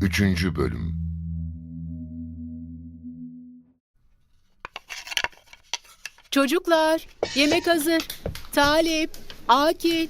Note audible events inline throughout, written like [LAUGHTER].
3. Bölüm Çocuklar, yemek hazır. Talip, Akil.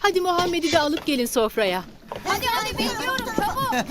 Hadi Muhammed'i de alıp gelin sofraya. Hadi hadi bekliyorum çabuk. [LAUGHS]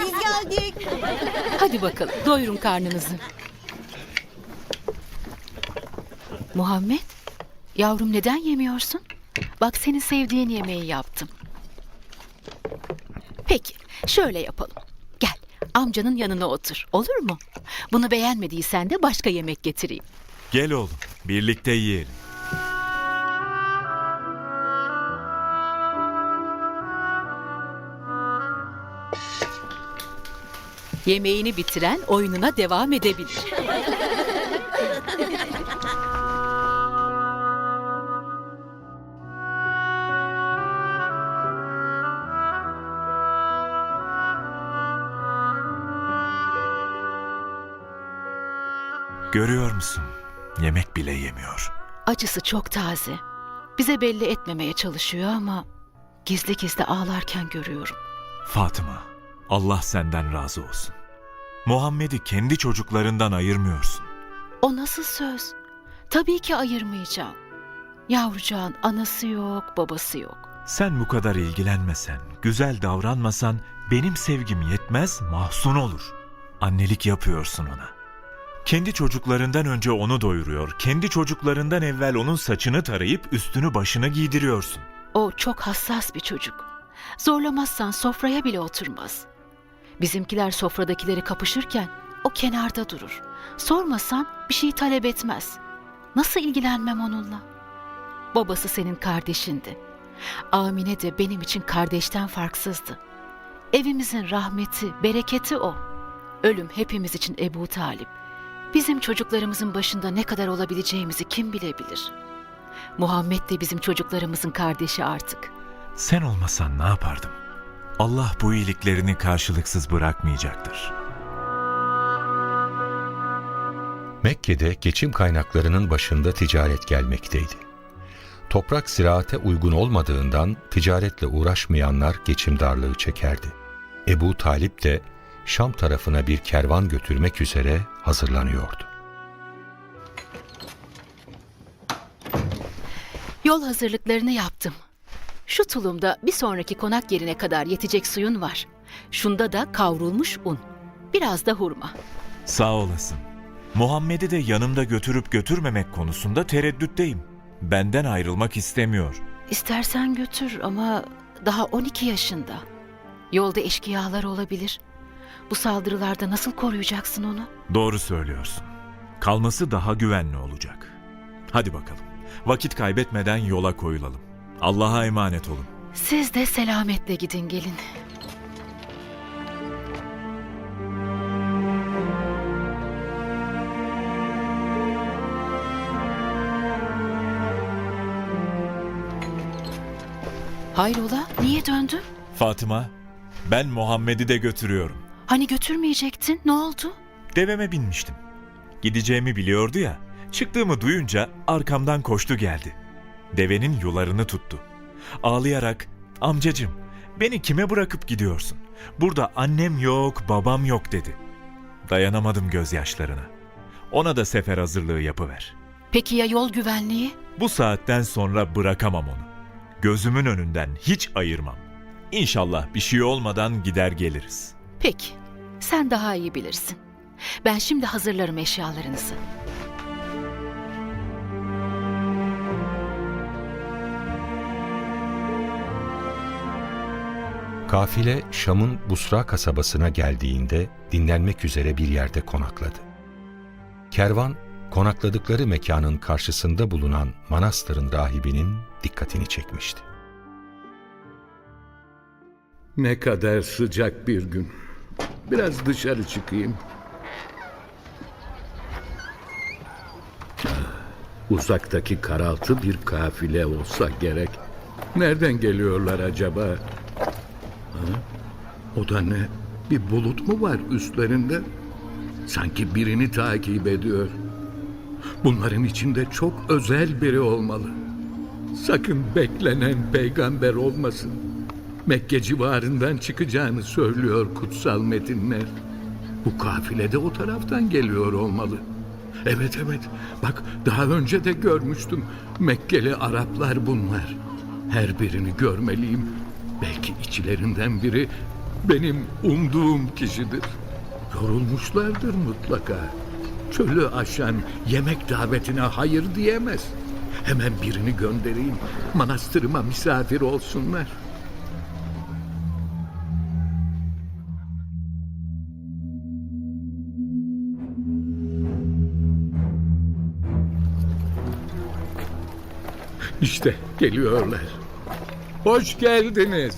Biz geldik. Hadi bakalım, doyurun karnınızı. Muhammed, yavrum neden yemiyorsun? Bak senin sevdiğin yemeği yaptım. Peki, şöyle yapalım. Gel, amcanın yanına otur, olur mu? Bunu beğenmediysen de başka yemek getireyim. Gel oğlum, birlikte yiyelim. Yemeğini bitiren oyununa devam edebilir. [LAUGHS] Görüyor musun? Yemek bile yemiyor. Acısı çok taze. Bize belli etmemeye çalışıyor ama gizli gizli ağlarken görüyorum. Fatıma, Allah senden razı olsun. Muhammed'i kendi çocuklarından ayırmıyorsun. O nasıl söz? Tabii ki ayırmayacağım. Yavrucağın anası yok, babası yok. Sen bu kadar ilgilenmesen, güzel davranmasan benim sevgim yetmez, mahzun olur. Annelik yapıyorsun ona. Kendi çocuklarından önce onu doyuruyor, kendi çocuklarından evvel onun saçını tarayıp üstünü başını giydiriyorsun. O çok hassas bir çocuk. Zorlamazsan sofraya bile oturmaz. Bizimkiler sofradakileri kapışırken o kenarda durur. Sormasan bir şey talep etmez. Nasıl ilgilenmem onunla? Babası senin kardeşindi. Amine de benim için kardeşten farksızdı. Evimizin rahmeti, bereketi o. Ölüm hepimiz için Ebu Talip. Bizim çocuklarımızın başında ne kadar olabileceğimizi kim bilebilir? Muhammed de bizim çocuklarımızın kardeşi artık. Sen olmasan ne yapardım? Allah bu iyiliklerini karşılıksız bırakmayacaktır. Mekke'de geçim kaynaklarının başında ticaret gelmekteydi. Toprak ziraate uygun olmadığından ticaretle uğraşmayanlar geçim darlığı çekerdi. Ebu Talip de Şam tarafına bir kervan götürmek üzere hazırlanıyordu. Yol hazırlıklarını yaptım. Şu tulumda bir sonraki konak yerine kadar yetecek suyun var. Şunda da kavrulmuş un. Biraz da hurma. Sağ olasın. Muhammed'i de yanımda götürüp götürmemek konusunda tereddütteyim. Benden ayrılmak istemiyor. İstersen götür ama daha 12 yaşında. Yolda eşkıyalar olabilir. Bu saldırılarda nasıl koruyacaksın onu? Doğru söylüyorsun. Kalması daha güvenli olacak. Hadi bakalım. Vakit kaybetmeden yola koyulalım. Allah'a emanet olun. Siz de selametle gidin gelin. Hayrola? Niye döndün? Fatıma, ben Muhammed'i de götürüyorum. Hani götürmeyecektin? Ne oldu? Deveme binmiştim. Gideceğimi biliyordu ya. Çıktığımı duyunca arkamdan koştu geldi. Devenin yularını tuttu. Ağlayarak, amcacım beni kime bırakıp gidiyorsun? Burada annem yok, babam yok dedi. Dayanamadım gözyaşlarına. Ona da sefer hazırlığı yapıver. Peki ya yol güvenliği? Bu saatten sonra bırakamam onu. Gözümün önünden hiç ayırmam. İnşallah bir şey olmadan gider geliriz. Peki. Sen daha iyi bilirsin. Ben şimdi hazırlarım eşyalarınızı. Kafile Şam'ın Busra kasabasına geldiğinde dinlenmek üzere bir yerde konakladı. Kervan, konakladıkları mekanın karşısında bulunan manastırın rahibinin dikkatini çekmişti. Ne kadar sıcak bir gün. Biraz dışarı çıkayım. Uzaktaki karaltı bir kafile olsa gerek. Nereden geliyorlar acaba? Ha? O da ne? Bir bulut mu var üstlerinde? Sanki birini takip ediyor. Bunların içinde çok özel biri olmalı. Sakın beklenen peygamber olmasın. Mekke civarından çıkacağını söylüyor kutsal metinler. Bu kafile de o taraftan geliyor olmalı. Evet evet bak daha önce de görmüştüm. Mekkeli Araplar bunlar. Her birini görmeliyim. Belki içlerinden biri benim umduğum kişidir. Yorulmuşlardır mutlaka. Çölü aşan yemek davetine hayır diyemez. Hemen birini göndereyim. Manastırıma misafir olsunlar. İşte geliyorlar. Hoş geldiniz.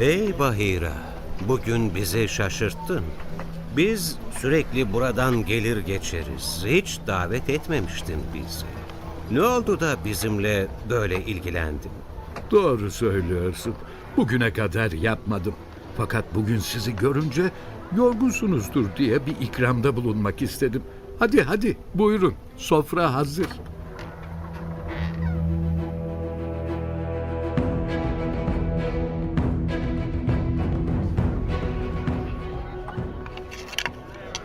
Ey Bahira, bugün bizi şaşırttın. Biz sürekli buradan gelir geçeriz. Hiç davet etmemiştin bizi. Ne oldu da bizimle böyle ilgilendin? Doğru söylüyorsun. Bugüne kadar yapmadım. Fakat bugün sizi görünce yorgunsunuzdur diye bir ikramda bulunmak istedim. Hadi hadi buyurun. Sofra hazır.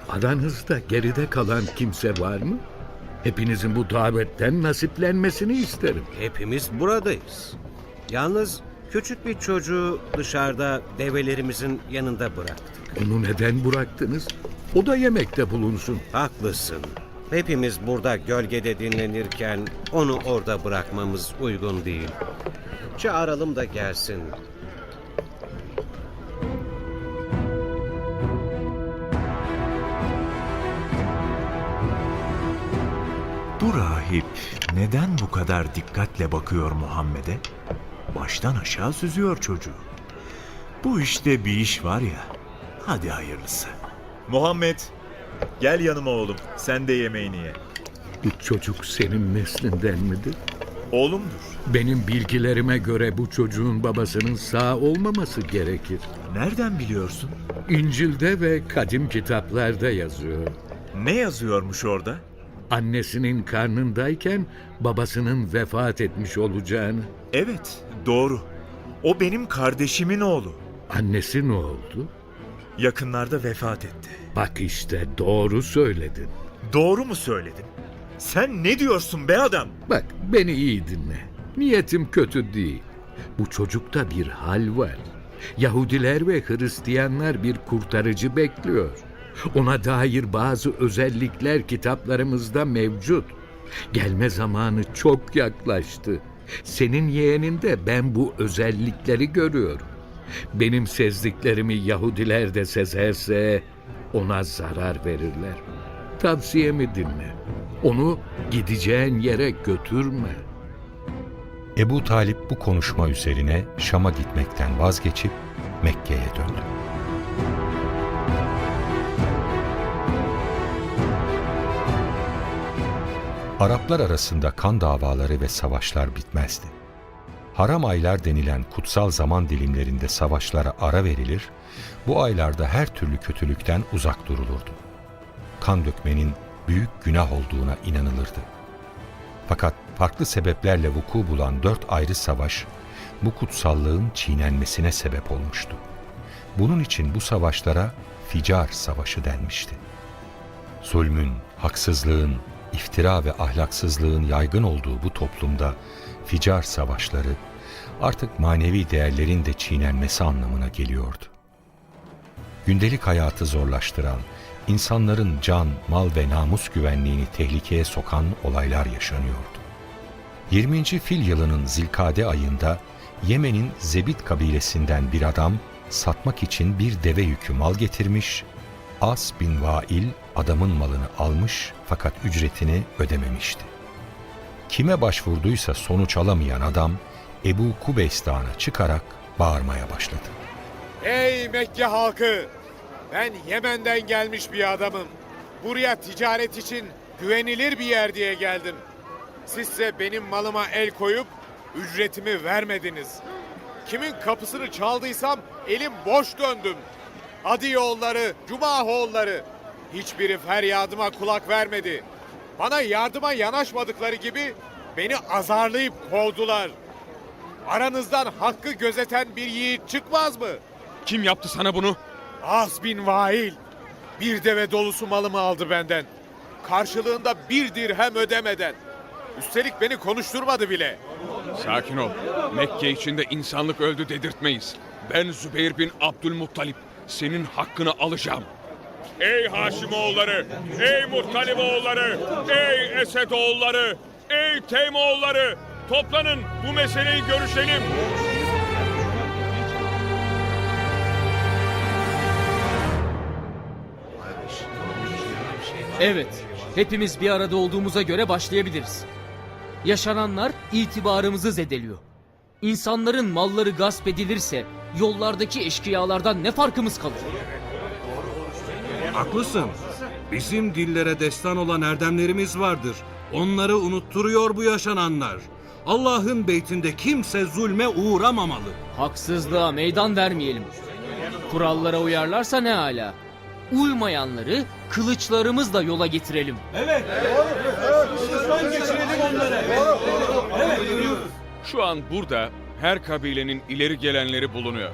Aranızda geride kalan kimse var mı? Hepinizin bu davetten nasiplenmesini isterim. Hepimiz buradayız. Yalnız küçük bir çocuğu dışarıda develerimizin yanında bıraktık. Onu neden bıraktınız? O da yemekte bulunsun. Haklısın. Hepimiz burada gölgede dinlenirken onu orada bırakmamız uygun değil. Çağıralım da gelsin. Bu rahip neden bu kadar dikkatle bakıyor Muhammed'e? Baştan aşağı süzüyor çocuğu. Bu işte bir iş var ya. Hadi hayırlısı. Muhammed, gel yanıma oğlum. Sen de yemeğini ye. Bu çocuk senin neslinden midir? Oğlumdur. Benim bilgilerime göre bu çocuğun babasının sağ olmaması gerekir. Nereden biliyorsun? İncil'de ve kadim kitaplarda yazıyor. Ne yazıyormuş orada? Annesinin karnındayken babasının vefat etmiş olacağını. Evet, doğru. O benim kardeşimin oğlu. Annesi ne oldu? Yakınlarda vefat etti. Bak işte doğru söyledin. Doğru mu söyledim? Sen ne diyorsun be adam? Bak beni iyi dinle. Niyetim kötü değil. Bu çocukta bir hal var. Yahudiler ve Hristiyanlar bir kurtarıcı bekliyor. Ona dair bazı özellikler kitaplarımızda mevcut. Gelme zamanı çok yaklaştı. Senin yeğeninde ben bu özellikleri görüyorum. Benim sezdiklerimi Yahudiler de sezerse ona zarar verirler. Tavsiyemi dinle. Onu gideceğin yere götürme. Ebu Talip bu konuşma üzerine Şam'a gitmekten vazgeçip Mekke'ye döndü. Araplar arasında kan davaları ve savaşlar bitmezdi. Haram aylar denilen kutsal zaman dilimlerinde savaşlara ara verilir, bu aylarda her türlü kötülükten uzak durulurdu. Kan dökmenin büyük günah olduğuna inanılırdı. Fakat farklı sebeplerle vuku bulan dört ayrı savaş bu kutsallığın çiğnenmesine sebep olmuştu. Bunun için bu savaşlara Ficar Savaşı denmişti. Zulmün, haksızlığın, iftira ve ahlaksızlığın yaygın olduğu bu toplumda Ficar Savaşları artık manevi değerlerin de çiğnenmesi anlamına geliyordu. Gündelik hayatı zorlaştıran, insanların can, mal ve namus güvenliğini tehlikeye sokan olaylar yaşanıyordu. 20. fil yılının Zilkade ayında Yemen'in Zebit kabilesinden bir adam satmak için bir deve yükü mal getirmiş, As bin Vail adamın malını almış fakat ücretini ödememişti. Kime başvurduysa sonuç alamayan adam Ebu Kubeys Dağı'na çıkarak bağırmaya başladı. Ey Mekke halkı! Ben Yemen'den gelmiş bir adamım. Buraya ticaret için güvenilir bir yer diye geldim. Sizse benim malıma el koyup ücretimi vermediniz. Kimin kapısını çaldıysam elim boş döndüm. Adi yolları, Cuma oğulları. Hiçbiri feryadıma kulak vermedi. Bana yardıma yanaşmadıkları gibi beni azarlayıp kovdular. Aranızdan hakkı gözeten bir yiğit çıkmaz mı? Kim yaptı sana bunu? Az bin Vail. Bir deve dolusu malımı aldı benden. Karşılığında bir dirhem ödemeden. Üstelik beni konuşturmadı bile. Sakin ol. Mekke içinde insanlık öldü dedirtmeyiz. Ben Zübeyir bin Abdülmuttalip. Senin hakkını alacağım. Ey Haşimoğulları, ey Muttaliboğulları, ey Esedoğulları, ey Teymoğulları. Toplanın bu meseleyi görüşelim. Evet, hepimiz bir arada olduğumuza göre başlayabiliriz. Yaşananlar itibarımızı zedeliyor. İnsanların malları gasp edilirse yollardaki eşkıyalardan ne farkımız kalır? Haklısın. Bizim dillere destan olan erdemlerimiz vardır. Onları unutturuyor bu yaşananlar. Allah'ın beytinde kimse zulme uğramamalı. Haksızlığa meydan vermeyelim. Kurallara uyarlarsa ne hala. Uymayanları kılıçlarımızla yola getirelim. Şu an burada her kabilenin ileri gelenleri bulunuyor.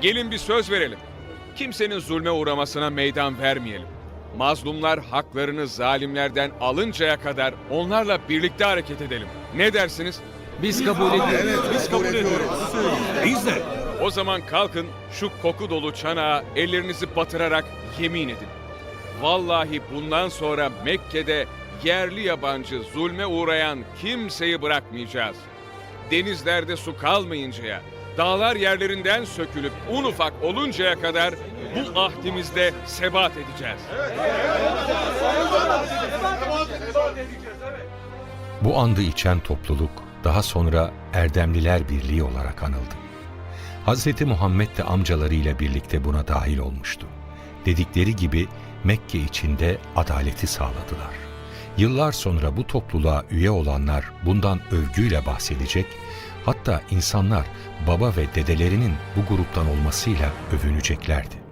Gelin bir söz verelim. Kimsenin zulme uğramasına meydan vermeyelim. Mazlumlar haklarını zalimlerden alıncaya kadar onlarla birlikte hareket edelim. Ne dersiniz? Biz kabul ediyoruz. Biz de O zaman kalkın şu koku dolu çanağa ellerinizi batırarak yemin edin. Vallahi bundan sonra Mekke'de yerli yabancı zulme uğrayan kimseyi bırakmayacağız. Denizlerde su kalmayıncaya, dağlar yerlerinden sökülüp un ufak oluncaya kadar bu ahdimizde sebat edeceğiz. Bu andı içen topluluk daha sonra Erdemliler Birliği olarak anıldı. Hz. Muhammed de amcalarıyla birlikte buna dahil olmuştu. Dedikleri gibi Mekke içinde adaleti sağladılar. Yıllar sonra bu topluluğa üye olanlar bundan övgüyle bahsedecek, hatta insanlar baba ve dedelerinin bu gruptan olmasıyla övüneceklerdi.